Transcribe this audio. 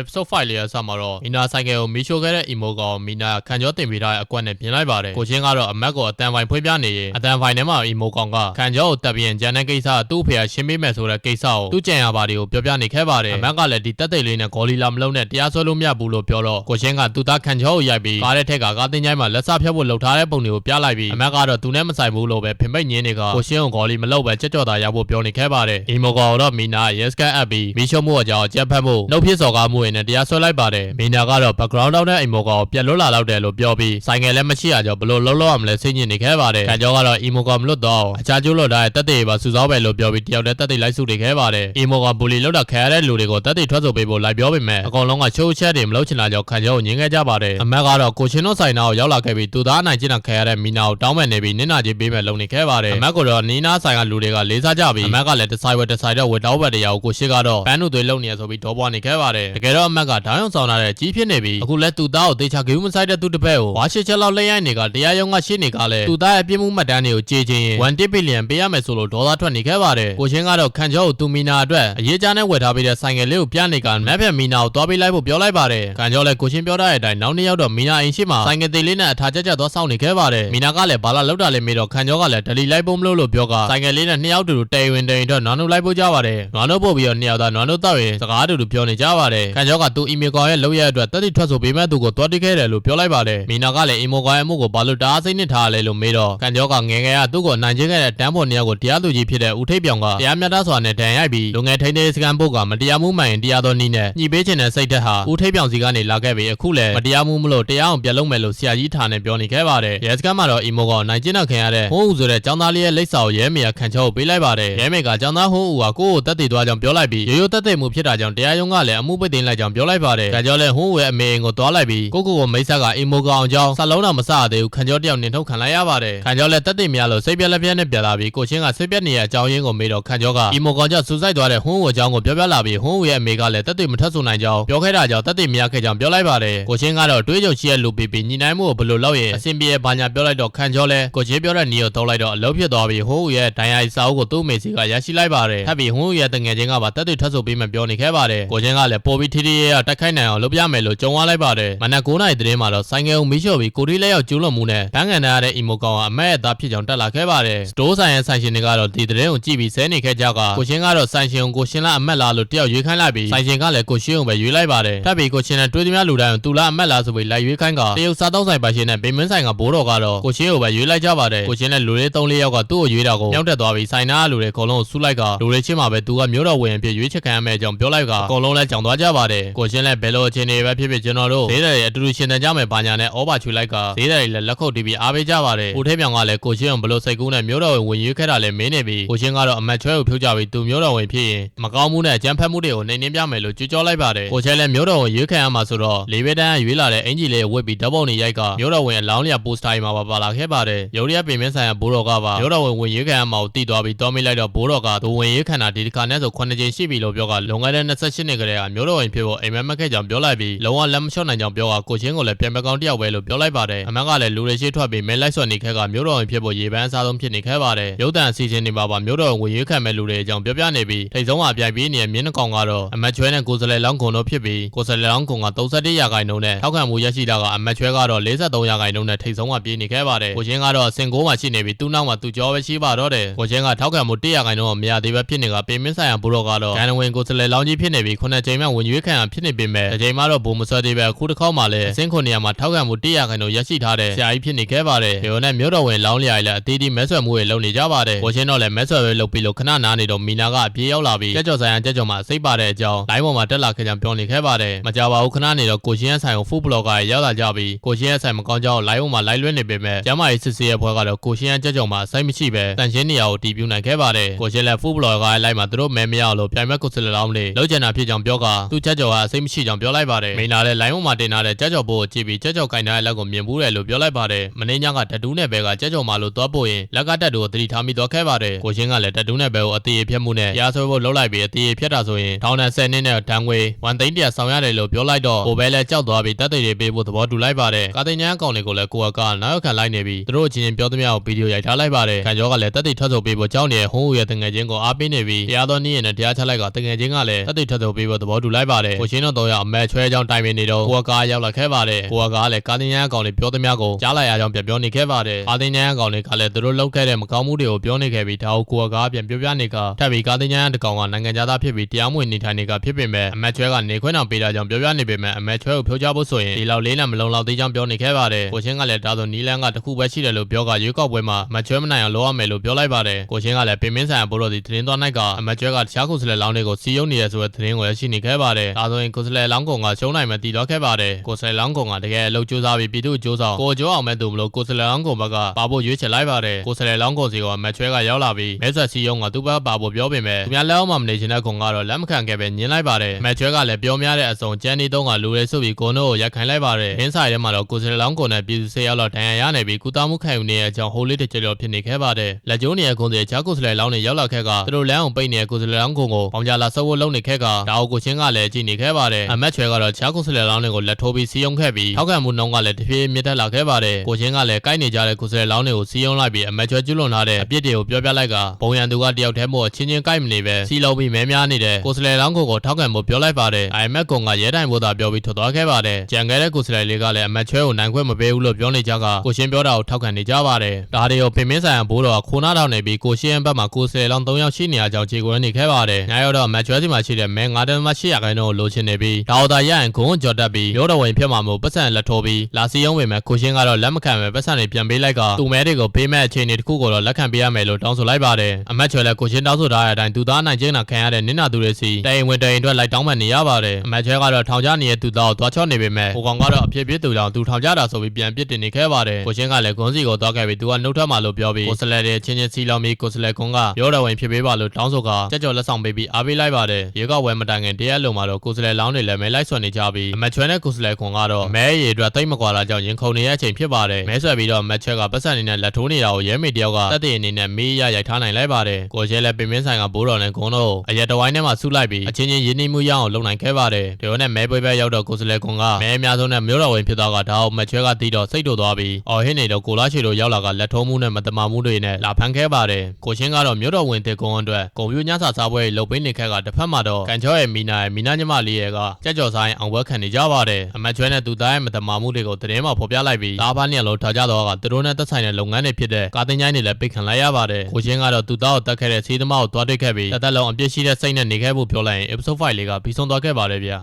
episode 5လေးရစမှာတော့မီနာဆိုင်ကယ်ကိုမီရှိုခဲ့တဲ့ emo ကောင်မီနာခံကြောတင်ပေးထားတဲ့အကွက်နဲ့ပြင်လိုက်ပါတယ်ကိုချင်းကတော့အမက်ကိုအတန်ဖိုင်ဖွေးပြနေရင်အတန်ဖိုင်ထဲမှာ emo ကောင်ကခံကြောကိုတက်ပြီးရင်ဂျန်တဲ့ကိစ္စကသူ့ဖေကရှင်းပေးမယ်ဆိုတဲ့ကိစ္စကိုသူ့ကြံရပါတွေကိုပြောပြနေခဲ့ပါတယ်အမက်ကလည်းဒီတက်သိလေးနဲ့ဂေါ်လီလာမလုံးနဲ့တရားစွဲလို့မရဘူးလို့ပြောတော့ကိုချင်းကသူ့သားခံကြောကိုရိုက်ပြီးကားတဲ့ထက်ကကားတင်ချိုင်းမှာလက်စဖြတ်ဖို့လှုပ်ထားတဲ့ပုံတွေကိုပြလိုက်ပြီးအမက်ကတော့သူနဲ့မဆိုင်ဘူးလို့ပဲဖင်ပိတ်ညင်းနေကကိုချင်းကိုဂေါ်လီမလုပ်ပဲကြက်ကြော်သားရောက်ဖို့ပြောနေခဲ့ပါတယ် emo ကောင်ကတော့မီနာရဲစကန်အပ်ပြီးမီရှုံမှုအကြောင်းကြက်ဖက်မှုနှုတ်ဖြစ်စော်ကားမှုတွေနဲ့တရားစွဲလိုက်ပါတယ်မီနာကတော့ background တောက်တဲ့အိမ်မောကောင်ကိုပြက်လွတ်လာတော့တယ်လို့ပြောပြီးဆိုင်ငယ်လည်းမရှိရကြောဘလို့လုံးလုံးရမလဲစိတ်ညစ်နေခဲ့ပါတယ်ခံကြောကတော့ emo ကောင်မလွတ်တော့အခြားကျိုးလွတ်တဲ့တက်တေပါစူစောပဲလို့ပြောပြီးတယောက်တည်းတက်တေလိုက်စုနေခဲ့ပါတယ် emo ကောင်ဘူလီလောက်တာခဲရတဲ့လူတွေကိုတက်တေထွက်ဆိုပေးဖို့လိုက်ပြောပေမဲ့အကောင်လုံးကချိုးချက်တွေမလုပ်ချင်တာကြောင့်ခံကြောကိုညင်ခဲ့ကြပါတယ်အမက်ကတော့ကိုချင်းတို့ဆိုင်နာကိုရောက်လာခဲ့ပြီးသူသားနိုင်ကျင်တာခဲရတဲ့မီနာကိုတောင်းပန်နေပြီးနင့်နာကြီးပေးမဲ့လုံနေခဲ့ပါတယ်အမက်ကတော့နီးနာဆိုင်ကလူတွေကလေးစားကြပြီးအမက်ကလည်းတစ်ဆိုင်ဝက်တစ်ဆိုင်တော့ဝက်တောက်ဘက်တရားကိုကိုရှိကတော့ပန်းတို့သွေးလုံနေရဆိုပြီးဒေါ်ပွားနေခဲ့ပါတယ်တကယ်တော့အမက်ကဓာတ်ရုံဆောင်လာတဲ့ကြီးဖြစ်နေပြီးအခုလဲသူသားကိုတေချာဂေးမဆိုင်တဲ့သူတစ်ဖက်ကိုဝါရှစ်ချက်လောက်လက်ရိုက်နေကတရားရုံးကရှင်းနေကလည်းသူသားရဲ့ပြင်းမှုမှတ်တမ်းတွေကိုကြေချင်းရင်1ဘီလီယံပေးရမယ်ဆိုလို့ဒေါ်လာထွက်နေခဲ့ပါတယ်ကိုချင်းကတော့ခန့်ချောကိုသူမီနာအတွက်အရေးကြားနဲ့ဝယ်ထားပေးတဲ့ဆိုင်ကယ်လေးကိုပြနေကမက်ဖက်မီနာကိုတွားပေးလိုက်ဖို့ပြောလိုက်ပါတယ်ခန့်ချောလည်းကိုချင်းပြောတဲ့အတိုင်းနောက်နှစ်ယောက်တော့မီနာအိမ်ရှိမှာဆိုင်ကယ်သေးလေးနဲ့အထာကျကျသွားစောင့်နေခဲ့ပါတယ်မီနာကလည်းဘာလာလောက်တာလဲမေးတော့ခန့်ချောကလည်းဒလီလိုက်ဖို့မလို့လို့ပြောကဆိုင်ကယ်လေးနဲ့နှစ်ယောက်တူတူတဲဝင်တဲရင်တော့နွားနှုတ်လိုက်ဖို့ကြပါတယ်နွားနှုတ်ပို့ပြီးတော့နှစ်ယောက်သားနွားနှုတ်တော့ရင်စကားတူတူပြောနေကြပါတယ်ခန့်ချောကသူအီမေကောင်ရဲ့လောက်ရအတွက်တက်တိထွက်ဆိုပေးမဲ့သူကိုတွားတိခဲ့တယ်လို့ပြောလိုက်ပါတယ်မီနာကလည်းအီမေကောင်ရဲ့အမှုကိုဘာလို့တအားစိတ်နဲ့ထားရလဲလို့မေးတော့ခန့်ချောကငယ်ငယ်ကသူ့ကိုနိုင်ချင်းခဲ့တဲ့တန်းပေါ်နှစ်ယောက်ကိုတရားသူကြီးဖြစ်တဲ့ဦးထိပ်ပြောင်ကတရားမျှတစွာနဲ့ဒဏ်ရိုက်ပြီးလူငယ်ထိန်းသိမ်းစကန်ပုတ်ကမတရားမှုမှန်ရင်တရားတော်နည်းနဲ့ညှိပေးခြင်းနဲ့စိတ်သက်ဟာဦးထိပ်ပြောင်စီကနေလာခဲ့ပြီးအခုလည်းမတရားမှုမလို့တရားအောင်ပြတ်လုံးမယ်လို့ဆရာကြီးထားနဲ့ပြောနေခဲ့ပါတယ်ရဲစကန်မှာတော့အီမိုကောင်နိုင်ချင်းတော့ခင်ရတဲ့ဟိုးဦးဆိုတဲ့ចောင်းသားလေးရဲ့လိပ်စာကိုရဲမေကခန့်ချောကိုပေးလိုက်ပါတယ်ရဲမေကចောင်းသားဟိုးဦးကကိုယ့်ကိုတက်တည်သွားကြောင်းပြောလိုက်ပြီးရိုးရိုးတက်တည်မှုဖြစ်တာကြောင့်တရားရုံးကလည်းအမှုပိတ်သိမ်းလိုက်ကြောင်းပြောလိုက်ပါတယ်ခန့်ချောလည်းဟိုးဦးရဲ့အမေအိမ်ကိုသွားလိုက်ပြီးကိုကိုကိုမိတ်ဆက်ကအီမိုကောင်ကြောင်းစလုံးတော့မစရသေးဘူးခန့်ချောတယောက်နင်ထုတ်ခံလိုက်ရပါတယ်ခန့်ချောလည်းတက်တည်မရလို့စိတ်ပြက်လက်ပြက်နဲ့ပြလာပြီးကိုချင်းကစိတ်ပြက်နေတဲ့အကြောင်းရင်းကိုမေးတော့ခန့်ချောကအီမိုကောင်ကြောင့်စူစိုက်သွားတဲ့ဟိုးဦးအကြောင်းကိုပြောပြလာပြီးဟိုးဦးရဲ့အမေကလည်းတက်တည်မထက်ဆိုနိုင်ကြောင်းပြောခဲ့တာကြောင့်တက်တည်မရခဲ့ကြောင်းပြောလိုက်ပါတယ်ကိုချင်းကတော့တွေးကြုံရှိရဲ့လူပီပီညီနိုင်မှုကိုဘယ်လိုလုပ်ရင်အဆင်ပြေဘာညာပြောလိုက်တော့ခန့်ချောလဲကိုချင်းပြောတဲ့နီကိုထုတ်လိုက်တော့အလုပ်ဖြစ်သွားပြီးဟိုးဦးရဲ့ဒိုင်ယာစာအုပ်ကိုသူ့အမေစီကရရှိလိုက်ပါတယ်ထပ်ပြီးဟိုးဦးရဲ့တငယ်ချင်းကပါတက်တည်ထက်ဆိုပေးမှပြောနေခဲ့ပါတယ်ကိုချင်းကလည်းပိုပြီးထီထီရဲတိုက်ခိုက်နိုင်အောင်လုပ်ပြမယ်လို့ကြုံသွားလိုက်ပါတယ်မနက်9:00နာရီသတင်းမှာတော့ဆိုင်ငယ်ကိုမီးရှို့ပြီးကိုရီလက်ရောက်ကျူးလွန်မှုနဲ့ဘန်းကန်ထားရတဲ့အီမိုကောင်ကအမက်ရဲ့သားဖြစ်ကြောင်းတက်လာခဲ့ပါတယ်စတိုးဆိုင်ရဲ့ဆိုင်ရှင်တွေကတော့ဒီသတင်းကိုကြည့်ပြီးဆဲနေခဲ့ကြကကိုချင်းကတော့ဆိုင်ရှင်ကိုရှင်လာအမက်လားလို့တယောက်ရွေးခိုင်းလိုက်ပြီးဆိုင်ရှင်ကလည်းကိုရှင်းအောင်ပဲရွေးလိုက်ပါတယ်ထပ်ပြီးကိုရှင်နဲ့တွေးသမျှလူတိုင်းကိုသူလားအမက်လားဆိုပြီးလိုက်ရွေးခိုင်းကတရုတ်စားတောင်းဆိုင်ပါရှင်နဲ့ဗိမင်းဆိုင်ကဘိုးတော်ကတော့ကိုရှင်းကိုပဲရွေးလိုက်ကြပါတယ်ကိုရှင်နဲ့လူလေး၃၄ယောက်ကသူ့ကိုရွေးတာကိုမြောက်တက်သွားပြီးဆိုင်နာကလူတွေအကုန်လုံးကိုဆူလိုက်ကလူတွေချင်းမှာပဲသူကမျိုးတော်ဝင်အဖြစ်ရွေးချက်ခံရမယ့်အကြောင်းပြောလိုက်ကအကုန်လုံးလဲကြောင်သွားကြပါတယ်ကိုရှင်လည်းဘယ်လိုအခြေအနေပဲဖြစ်ဖြစ်ကျွန်တော်တို့ဈေးတယ်အတူတူရှင်တန်ကြမယ်ဘာညာနဲ့ဩဘာချွေလိုက်ကဈေးတယ်လည်းလက်ခုပ်တီးပြီးအားပေးကြပါတယ်ကိုထဲပြောင်ကလည်းကိုရှင်ကိုဘလို့စိတ်ကူးနဲ့မျိုးတော်ဝင်ဝင်ရွေးခဲ့တာလည်းမင်းနေပြီးကိုရှင်ကတော့အမတ်ချွဲကိုဖြုတ်ကြပြီးသူမျိုးတော်ဝင်ဖြစ်ရင်မကောင်းမှုနဲ့အကြမ်းဖက်မှုတွေကိုနှိမ်နှင်းပြမယ်လို့ကြွကြောလိုက်ပါတယ်ကိုချဲလည်းမျိုးတော်ဝင်ရွေးခံရမှာဆိုတော့လေးဘဲတန်းရွေးလာတဲ့အင်ဂျီလေးကိုဝစ်ပြီးဓာတ်ပုံတွေရိုက်ကမျိုးတော်ဝင်အလောင်းလျာပိုစတာတွေမှာပါပါလာခဲ့ပါတယ်ရုပ်ရည်ပင်မင်းဆိုင်ရာဘိုးတော်ကပါမျိုးတော်ဝင်ဝင်ရွေးခံရမှာကိုတည်သွားပြီးတောင်းမိလိုက်တော့ဘိုးတော်ကသူဝင်ရွေးခံတာဒီတစ်ခါနဲ့ဆို9ကြိမ်ရှိပြီလို့ပြောကလွန်ခဲ့တဲ့28နှစ်ကလေးကမျိုးတော်ဝင်ဖြစ်ဖို့အိမ်မက်မက်ခဲ့ကြောင်ပြောလိုက်ပြီးလုံးဝလက်မလျှော့နိုင်ကြောင်ပြောကကိုချင်းကိုလည်းပြန်မကောင်းတယောက်ပဲလို့ပြောလိုက်ပါတယ်အမန်ကလည်းလူတွေရှိထွက်ပြီးမဲလိုက်ဆွနေခဲ့ကမျိုးတော်ဝင်ဖြစ်ဖို့ရေပန်းအစားဆုံးဖြစ်နေခဲ့ပါတယ်ရုပ်တံအစီအစဉ်တွေမှာပါမျိုးတော်ဝင်ရွေးခံမဲ့လူတွေအကြောင်းပြောပြနေပြီးထိတ်ဆုံးအပြိုင်ပြေးနေတဲ့မြင်းနှကောင်ကတော့အမတ်ချွဲနဲ့ကိုယ်စလဲလောင်းကုံတို့ဖြစ်ပြီးကိုယ်စလဲလောင်းကုံက31ရာခိုင်နှုန်းနဲ့ထောက်ခံမှုရရှိတာကအမတ်ချွဲကတော့43ရာခိုင်နှုန်းနဲ့ထိတ်ဆုံးကပြေးနေခဲ့ပါတယ်ကိုချင်းကတော့အစင်ကိုးမှာရှိနေပြီးသူ့နောက်မှာသူကြောပဲရှိပါတော့တယ်ကိုချင်းကထောက်ခံမှု100ရာခိုင်နှုန်းကိုမရသေးပဲဖြစ်နေကပင်မင်းဆိုင်ရာဘူရောကတော့ဂန်ဝင်ကိုယ်စလဲလောင်းကြီးဖြစ်နေပြီး9ချိန်မှဝင်ရွေးခံရဖြစ်နေပေမဲ့တစ်ချိန်မှတော့ဘုံမဆွဲသေးပဲအခုတစ်ခေါက်မှလည်းအစင်9နေရာမှာထောက်ခံမှု100ရာခိုင်နှုန်းရရှိထားတဲ့ဆရာကြီးဖြစ်နေခဲ့ပါတယ်ဒီလိုနဲ့မြို့တော်ဝင်လောင်းလျာလည်းအသေးသေးမဲဆွဲမှုတွေလုပ်နေကြပါတယ်ကိုချင်းတော့လည်းမဲဆွဲပဲလုပ်ပြီးလို့ခဏနားနေတော့မီနာကအပြေးရောက်လာပြီးကြက်ကြော်ဆိုင်ရကြက်ကြော်မှာစိတ်ပါတဲ့အကြောင်းလိုင်းပေါ်မှာတက်လာခဲ့ကြောင်းပြောနေခဲ့ပါတယ်မကြပါဘူးခဏနေတော့ကိုချင်းရဲ့ဆိုင်ကိုဖူးဘလော့ဂါတွေရောက်လာကြပြီးကိုချင်းရဲ့ဆိုင်မကောင်းကြောင်းလိုင်းပေါ်မှာလိုက်လွှင့်နေပေမဲ့ကျမ်းမာရေးစစ်ဆေးရဲ့ဘွဲကတော့ကိုချင်းရဲ့ကြက်ကြော်မှာစိတ်မရှိပဲတန်ရှင်းနေရကိုတီးပြူနိုင်ခဲ့ပါတယ်ကိုချင်းလည်းဖူးဘလော့ဂါရဲ့လိုက်မှာသူတို့မဲမရအောင်လို့ပြိုင်မဲ့ကိုစလလောင်းလေးလောက်ကျန်တာဖြစ်ကြောင်းပြောကသူကြက်ကြော်ကအစိတ်မရှိကြောင်းပြောလိုက်ပါတယ်မိန်နာလည်းလိုင်းပေါ်မှာတင်ထားတဲ့ကြက်ကြော်ဘိုးကိုကြည့်ပြီးကြက်ကြော်ကင်ထားတဲ့လက်ကိုမြင်ဘူးတယ်လို့ပြောလိုက်ပါတယ်မင်းညကတတူးနဲ့ဘဲကကြက်ကြော်မှာလို့သွားပို့ရင်လက်ကတက်တူကိုတတိထားမိသွားခဲ့ပါတယ်ကိုချင်းကလည်းတတူးနဲ့ဘဲကိုအသေးဖြတ်မှုနဲ့တရားစွဲဖို့လုပ်လိုက်ပြီးအသေးဖြတ်တာဆိုရင်ထောင်နဲ့10နှစ်နဲ့တန်းငွေ1သိန်းတရာဆောင်ရတယ်လို့ပြောလိုက်တော့ကိုပဲလည်းကြောက်သွားပြီးတက်တွေပေးဖို့သဘောတူလိုက်ပါတယ်ကာတင်ညာအကောင်တွေကိုလည်းကိုကကနောက်ရောက်ခံလိုက်နေပြီးသူတို့အချင်းချင်းပြောသမျှကိုဗီဒီယိုရိုက်ထားလိုက်ပါတယ်ခံကျော်ကလည်းတက်တွေထပ်ဆိုပေးဖို့ကြောင်းနေတဲ့ဟိုးဦးရဲ့တငယ်ချင်းကိုအားပေးနေပြီးတရားတော်နည်းရနဲ့တရားချလိုက်ကတငယ်ချင်းကလည်းတက်တွေထပ်ဆိုပေးဖို့သဘောတူလိုက်ပါတယ်ပါတယ်ကိုချင်းတို့တော့ရအမဲချွဲကြောင်းတိုင်ပင်နေတော့ကိုကကားရောက်လာခဲ့ပါတယ်ကိုကကားလည်းကာတင်ညာအကောင်လေးပြောသမျှကိုကြားလိုက်ရကြောင်းပြန်ပြောနေခဲ့ပါတယ်ကာတင်ညာအကောင်လေးကလည်းသူတို့လောက်ခဲ့တဲ့မကောင်းမှုတွေကိုပြောနေခဲ့ပြီးဒါကိုကိုကကားပြန်ပြောပြနေကထပ်ပြီးကာတင်ညာတကောင်ကနိုင်ငံသားဖြစ်ပြီးတရားမဝင်နေထိုင်နေကဖြစ်ပေမဲ့အမဲချွဲကနေခွင့်အောင်ပေးတာကြောင့်ပြောပြနေပေမဲ့အမဲချွဲကိုပြောကြဖို့ဆိုရင်ဒီလောက်လေးနဲ့မလုံလောက်သေးကြောင်းပြောနေခဲ့ပါတယ်ကိုချင်းကလည်းဒါဆိုနီလန်းကတခုပဲရှိတယ်လို့ပြောကရွေးကောက်ပွဲမှာမချွဲမနိုင်အောင်လုပ်ရမယ်လို့ပြောလိုက်ပါတယ်ကိုချင်းကလည်းပင်မင်းဆိုင်ဘိုးတော်ဒီသတင်းသွားနိုင်ကအမကျွဲကတခြားကိုယ်စားလှယ်လောင်းတွေကိုစီယုံနေရဆိုတဲ့သတင်းကိုရရှိနေခဲ့ပါတယ်ဒါဆိုရင်ကိုယ်စားလှယ်လောင်းကောင်ကရှုံးနိုင်မှတည်တော့ခဲ့ပါတယ်ကိုယ်စားလှယ်လောင်းကောင်ကတကယ်အလုပ်ကြိုးစားပြီးပြည်သူ့ကြိုးဆောင်ကိုကြောအောင်မဲ့သူမလို့ကိုယ်စားလှယ်လောင်းကောင်ဘက်ကပါဖို့ရွေးချယ်လိုက်ပါတယ်ကိုယ်စားလှယ်လောင်းကောင်စီကအမကျွဲကရောက်လာပြီးမဲဆွယ်စီယုံကသူ့ဘက်ပါဖို့ပြောပေမဲ့သူများလက်အောက်မှာမနေချင်တဲ့ကောင်ကတော့လက်မခံခဲ့ပဲညှင်းလိုက်ပါတယ်အမကျွဲကလည်းပြောများတဲ့အစုံကျန်းနေတုံးကလူရဲဆိုပြီးကိုနို့ကိုရက်ခိုင်းလိုက်ပါတယ်အင်းဆိုင်ထဲမှာတော့ကိုယ်စားလှယ်လောင်းကောင်နဲ့ပြည်သူစေရောက်တော့ဒဏ်ရာရနေပြီးကုသမှုခံယူနေတဲ့အကြောင်းဟိုလေးတစ်ကြိမ်ဖြစ်နေခဲ့ပါတယ်လက်ကျိုးနေရဲ့ကုန်စီချားကိုယ်စားလှယ်လောင်းတွေရောက်လာခဲ့ကသူတို့လမ်းအောင်ပိတ်နေတဲ့ကိုယ်စားလှယ်လောင်းကုန်ကိုပေါင်ကြလာဆော့ဖို့လုပ်နေခဲ့ကဒါအုပ်ကိုချင်းကလည်းကြည်နေခဲ့ပါတယ်အမတ်ချွဲကတော့ချားကိုယ်စားလှယ်လောင်းတွေကိုလက်ထိုးပြီးစီယုံခဲ့ပြီးထောက်ခံမှုနှုန်းကလည်းတဖြည်းမြင့်တက်လာခဲ့ပါတယ်ကိုချင်းကလည်းကိုက်နေကြတဲ့ကိုယ်စားလှယ်လောင်းတွေကိုစီယုံလိုက်ပြီးအမတ်ချွဲကျွလွန်ထားတဲ့အပြစ်တွေကိုပြောပြလိုက်ကပုံရန်သူကတယောက်တည်းမို့ချင်းချင်းကိုက်မနေပဲစီလုံးပြီးမဲများနေတဲ့ကိုယ်စားလှယ်လောင်းကိုထောက်ခံမှုပြောလိုက်ပါတယ် IMF ကောင်ကရဲတိုင်ဖို့သာပြောပြီးထွက်သွားခဲ့ပါတယ်ကြံခဲ့တဲ့ကိုယ်စားလှယ်လေးကလည်းအမတ်ချွဲကိုနိုင်ခွင့်မပေးဘူးလို့ပြောနေကြကကိုချင်းပြောတာကိုထောက်ခံနေကြပါတယ်ဒါတွေကိုပင်မင်းဆိုင်ရာဘိုးတော်ကခိုးနာထောင်နေပြီးကိုရှင်းဘက်မှာကိုယ်စားလှယ်လောင်း3ယောက်ရှိနေရကြောင်းခြေကိုရနေခဲ့ပါတယ်။ညရောက်တော့မတ်ချွဲစီမှာရှိတဲ့မဲ9.8ရာခိုင်နှုန်းကိုလိုချင်နေပြီးဒါဝတာရရင်ဂုံကြော်တက်ပြီးရိုးတော်ဝင်ဖြစ်မှာမို့ပတ်စံလက်ထိုးပြီးလာစီယုံဝင်မဲ့ကိုရှင်းကတော့လက်မခံပဲပတ်စံတွေပြန်ပေးလိုက်ကသူ့မဲတွေကိုပေးမဲ့အခြေအနေတစ်ခုကိုတော့လက်ခံပေးရမယ်လို့တောင်းဆိုလိုက်ပါတယ်။အမတ်ချွဲလည်းကိုရှင်းတောင်းဆိုထားတဲ့အတိုင်းသူသားနိုင်ချင်းနာခံရတဲ့နင်းနာသူတွေစီတိုင်ဝင်တိုင်အတွက်လိုက်တောင်းပန်နေရပါတယ်။အမတ်ချွဲကတော့ထောင်ချနေတဲ့သူသားကိုသွားချော့နေပေမဲ့ဟိုကောင်ကတော့အဖြစ်ဖြစ်သူကြောင့်သူထောင်ချတာဆိုပြီးပြန်ပစ်တင်နေခဲ့ပါတယ်။ကိုရှင်းကလည်းဂွန်းစီကိုသွားခဲ့ပြီးသူကနှုတ်ထွက်မှလို့ပြောပြီးကိုစလဲတဲ့ချင်းချင်းစီလောင်ပြီးကိုစလဲကွန်ကရိုးတော်ဝင်ဖြစ်ပေးပါလို့တောင်းဆိုကကြက်ကြော်လက်ဆောင်ပေးပြီးအားပေးလိုက်ပါတယ်ရေကောက်ဝဲမတိုင်ခင်တရားလုံမှာတော့ကိုယ်စလဲလောင်းတွေလည်းမဲလိုက်ဆွနေကြပြီးအမချွဲနဲ့ကိုယ်စလဲခွန်ကတော့မဲရည်အတွက်တိတ်မကွာတာကြောင့်ရင်ခုန်နေတဲ့အချိန်ဖြစ်ပါတယ်မဲဆွဲပြီးတော့မချွဲကပတ်စံနေနဲ့လက်ထိုးနေတာကိုရဲမေတယောက်ကတက်တဲ့အနေနဲ့မေးရရိုက်ထားနိုင်လိုက်ပါတယ်ကိုရဲလည်းပင်မင်းဆိုင်ကဘိုးတော်နဲ့ဂုံတော့အရက်တဝိုင်းထဲမှာဆုလိုက်ပြီးအချင်းချင်းရင်းနှီးမှုရအောင်လုပ်နိုင်ခဲ့ပါတယ်ဒီလိုနဲ့မဲပွဲပဲရောက်တော့ကိုယ်စလဲခွန်ကမဲအများဆုံးနဲ့မျိုးတော်ဝင်ဖြစ်သွားကဒါအောင်မချွဲကတီးတော့စိတ်တို့သွားပြီးအော်ဟင်းနေတော့ကိုလာချေတို့ရောက်လာကလက်ထိုးမှုနဲ့မတမာမှုတွေနဲ့လာဖမ်းခဲ့ပါတယ်ကိုချင်းကတော့မျိုးတော်ဝင်တဲ့ကုန်းအတွက်ကွန်ပျူတာညစာစားပွဲလှုပ်ပေးနေခက်ကတစ်ဖက်မှာတော့ကန်ချောရဲ့မီနာရဲ့မီနာညမလေးရဲ့ကကြက်ကြော်ဆိုင်အောင်ပွဲခံနေကြပါတယ်အမတ်ချွဲနဲ့သူသားရဲ့မတမာမှုတွေကိုသတင်းမှာဖော်ပြလိုက်ပြီးသားဖားနှစ်လုံးထားကြတော့ကသူတို့နဲ့သက်ဆိုင်တဲ့လုပ်ငန်းတွေဖြစ်တဲ့ကာတင်ချိုင်းတွေလည်းပိတ်ခံလိုက်ရပါတယ်ကိုချင်းကတော့သူသားကိုတတ်ခဲ့တဲ့စီးသမားကိုတွားတွေ့ခဲ့ပြီးတစ်သက်လုံးအပြစ်ရှိတဲ့စိတ်နဲ့နေခဲ့ဖို့ပြောလိုက်ရင် episode 5လေးကပြီးဆုံးသွားခဲ့ပါတယ်ဗျာ